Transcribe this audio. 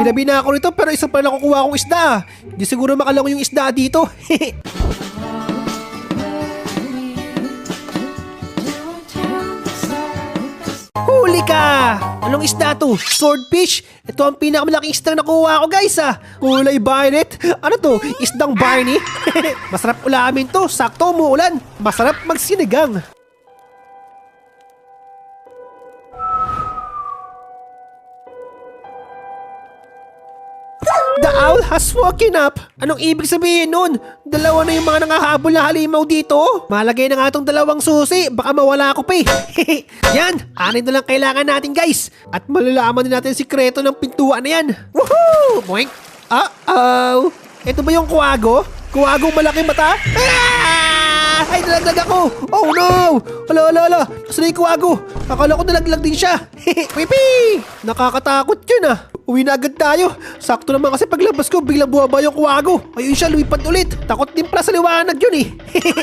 Hinabi na ako nito pero isa pa lang nakukuha akong isda. Hindi siguro makalango yung isda dito. Huli ka! Anong isda to? Swordfish? Ito ang pinakamalaking isda na nakuha ko guys ah. Kulay violet? Ano to? Isdang Barney? Masarap ulamin to. Sakto umuulan. Masarap magsinigang. The owl has woken up. Anong ibig sabihin nun? Dalawa na yung mga nangahabol na halimaw dito. Malagay na nga tong dalawang susi. Baka mawala ako pa eh. yan, anin na lang kailangan natin guys. At malalaman din natin sikreto ng pintuan na yan. Woohoo! Boink! Uh-oh! Ito ba yung kuwago? Kuwagong malaking mata? Ah! Ay, nalaglag ako! Oh no! Hala! Nasaan na yung kuwago? Akala ko nalaglag din siya. Pipi! Nakakatakot yun ah. Uwi na agad tayo. Sakto naman kasi paglabas ko, biglang buwaba yung kuwago. Ayun siya, lumipad ulit. Takot din pala sa liwanag yun eh.